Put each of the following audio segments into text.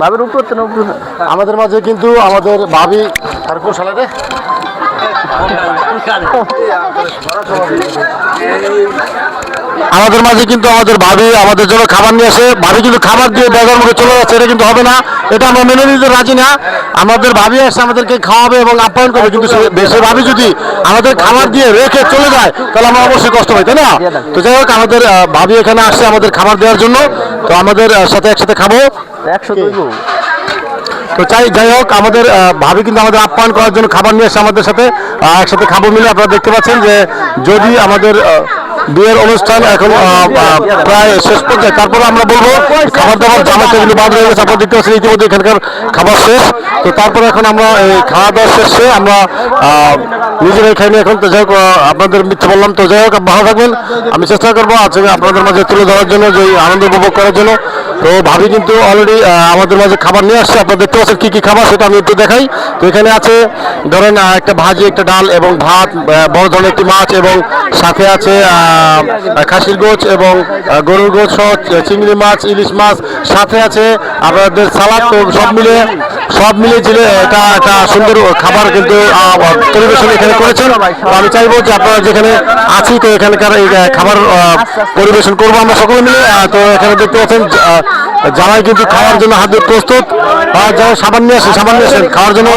ভাবির উপর আমাদের মাঝে কিন্তু আমাদের ভাবি আর কোন সালাদে আমাদের মাঝে কিন্তু আমাদের ভাবি আমাদের জন্য খাবার নিয়ে আসে। ভাবি কিন্তু খাবার দিয়ে বেজার মুখে চলে যাচ্ছে, এটা কিন্তু হবে না। এটা আমরা মেনে নিতে রাজি না। আমাদের ভাবি আসে আমাদেরকে খাওয়াবে এবং আপ্যায়ন করবে, কিন্তু সে ভাবি যদি আমাদের খাবার দিয়ে রেখে চলে যায়, তাহলে আমরা অবশ্যই কষ্ট পাই, তাই না? তো যাই হোক, আমাদের ভাবি এখানে আসছে আমাদের খাবার দেওয়ার জন্য। তো আমাদের সাথে একসাথে খাব। দুইব তো চাই যাই হোক, আমাদের ভাবি কিন্তু আমাদের আপ্যায়ন করার জন্য খাবার নিয়ে এসে আমাদের সাথে। একসাথে খাব মিলে আপনারা দেখতে পাচ্ছেন যে যদি আমাদের বিয়ের অনুষ্ঠান এখন প্রায় শেষ পর্যায়ে, তারপরে আমরা বলব, খাবার দাবার জামা কিন্তু বাদ রয়ে গেছে, আপনারা দেখতে পাচ্ছেন ইতিমধ্যে এখানকার খাবার শেষ। তো তারপরে এখন আমরা এই খাওয়া দাওয়া শেষে আমরা নিজেরাই খাইনি এখন। তো যাই হোক আপনাদের মিথ্যে বললাম, তো যাই হোক, ভালো থাকবেন। আমি চেষ্টা করব আজকে আপনাদের মাঝে তুলে ধরার জন্য, যে আনন্দ উপভোগ করার জন্য। তো ভাবি কিন্তু অলরেডি আমাদের মাঝে খাবার নিয়ে আসছে। আপনারা দেখতে পাচ্ছেন কী কী খাবার, সেটা আমি একটু দেখাই। তো এখানে আছে, ধরেন একটা ভাজি, একটা ডাল এবং ভাত বড় ধরনের একটি মাছ এবং সাথে আছে খাসির গোছ এবং গরুর গোছ সহ চিংড়ি মাছ, ইলিশ মাছ। সাথে আছে আপনাদের সালাদ, তো সব মিলে সব মিলে ঝিলে এটা একটা সুন্দর খাবার কিন্তু পরিবেশন এখানে করেছেন। আমি চাইব যে আপনারা যেখানে আছি, তো এখানকার এই খাবার পরিবেশন করব আমরা সকলে মিলে। তো এখানে দেখতে পাচ্ছেন জামাই কিন্তু খাওয়ার জন্য হাতে প্রস্তুত যারা সাবান নিয়ে আসেন সাবান নিয়ে আসেন, খাওয়ার জন্য।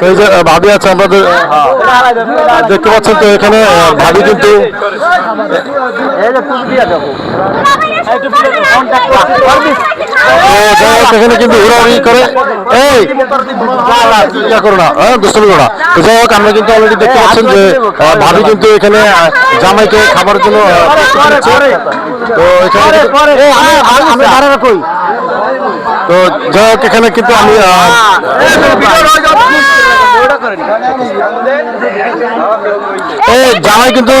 তো এই যে ভাবি আছে আমাদের দেখতে পাচ্ছেন তো এখানে ভাবি কিন্তু কিন্তু করে। এই ইয়া করো না হ্যাঁ দুষ্টমি করো না। তো যাই হোক আমরা কিন্তু অলরেডি দেখতে পাচ্ছেন যে ভাবি কিন্তু এখানে জামাইকে খাবার জন্য। তো এখানে কই তো যাই হোক এখানে কিন্তু আমি এই জামাই কিন্তু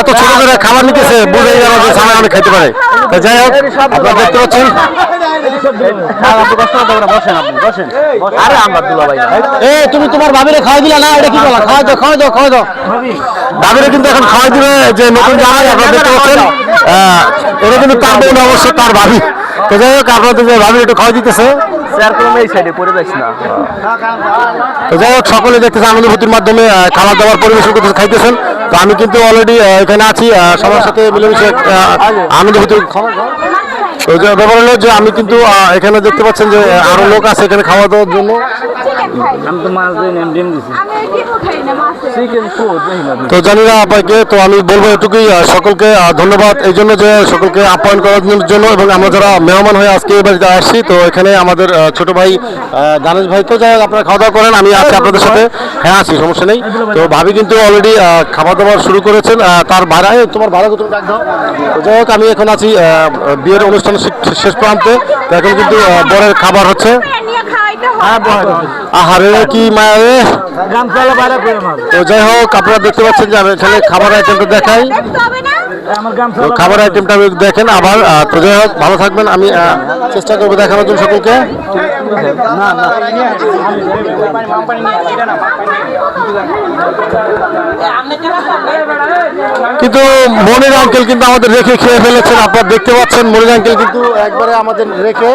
এত ছোট করে খাবার নিতেছে বুঝে গেল যে জামাই অনেক খাইতে পারে। তো যাই হোক আপনারা দেখতে পাচ্ছেন। তুমি তোমার ভাবিরে খাওয়াই দিলা না এটা কি বলা? খাওয়াই দাও খাওয়াই দাও খাওয়াই দাও। ভাবিরে কিন্তু এখন খাওয়াই দিবে যে নতুন জামাই আপনারা দেখতে পাচ্ছেন। এটা কিন্তু তার বোন অবশ্য তার ভাবি। তো যাই হোক আপনাদের যে ভাবি একটু খাওয়াই দিতেছে। তো যাই হোক সকলে দেখতেছে আনন্দভূতির মাধ্যমে খাবার দাবার পরিবেশন করতে খাইতেছেন। তো আমি কিন্তু অলরেডি এখানে আছি সবার সাথে মিলেমিশে আনন্দভূতি ব্যাপার হলো যে আমি কিন্তু এখানে দেখতে পাচ্ছেন যে আরও লোক আছে এখানে খাওয়া দাওয়ার জন্য। তো জানি না আপনাকে তো আমি বলব এটুকুই সকলকে ধন্যবাদ এই জন্য যে সকলকে আপ্যায়ন করার জন্য এবং আমরা যারা মেহমান হয়ে আজকে এই বাড়িতে আসছি তো এখানে আমাদের ছোট ভাই দানেশ ভাই তো যাই হোক আপনারা খাওয়া দাওয়া করেন আমি আছি আপনাদের সাথে। হ্যাঁ আছি সমস্যা নেই। তো ভাবি কিন্তু অলরেডি খাবার দাবার শুরু করেছেন তার ভাড়া তোমার ভাড়া কত? ডাক দাও তো যাই হোক আমি এখন আছি বিয়ের অনুষ্ঠান। শে- শেষ প্রান্তে। এখন কিন্তু বরের খাবার হচ্ছে। হ্যাঁ, আহারে কি মায়া তো যাই হোক আপনারা দেখতে পাচ্ছেন যে আমি এখানে খাবার আইটেমটা দেখাই। খাবার আইটেমটা দেখেন আবার তো যাই হোক ভালো থাকবেন। আমি চেষ্টা করব দেখানোর জন্য সকলকে। কিন্তু মনির আঙ্কেল কিন্তু আমাদের রেখে খেয়ে ফেলেছেন। আপনারা দেখতে পাচ্ছেন মনির আঙ্কেল কিন্তু একবারে আমাদের রেখে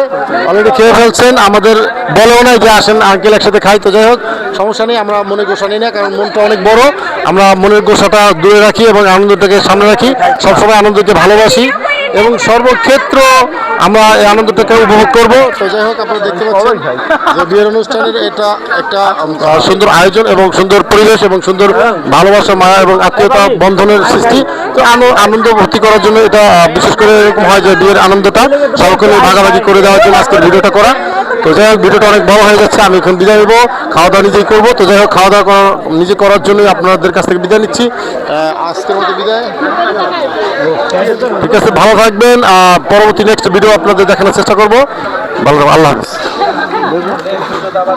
অলরেডি খেয়ে ফেলছেন। আমাদের বলেও নাই যে আসেন আঙ্কেল একসাথে খাই তো যাই হোক, সমস্যা নেই, আমরা মনের গোসা নিই না, কারণ মনটা অনেক বড়। আমরা মনের গোসাটা দূরে রাখি এবং আনন্দটাকে সামনে রাখি। সবসময় আনন্দকে ভালোবাসি। এবং সর্বক্ষেত্র আমরা এই আনন্দটাকে উপভোগ করব। তো যাই হোক আপনারা দেখতে পাচ্ছেন যে বিয়ের অনুষ্ঠানের এটা একটা সুন্দর আয়োজন এবং সুন্দর পরিবেশ এবং সুন্দর ভালোবাসা মায়া এবং আত্মীয়তা বন্ধনের সৃষ্টি। তো আনো- আনন্দ ভর্তি করার জন্য এটা বিশেষ করে এরকম হয় যে বিয়ের আনন্দটা সকলে ভাগাভাগি করে দেওয়ার জন্য আজকের ভিডিওটা করা। তো যাই হোক ভিডিওটা অনেক বড় হয়ে যাচ্ছে আমি এখন বিদায় নেব। খাওয়া দাওয়া নিজেই করব। তো যাই হোক খাওয়া দাওয়া নিজে করার জন্যই আপনাদের কাছ থেকে বিদায় নিচ্ছি। আজকের মতো বিদায়। ঠিক আছে ভালো থাকবেন। পরবর্তী নেক্সট ভিডিও আপনাদের দেখানোর চেষ্টা করব। ভালো আল্লাহ হাফিজ।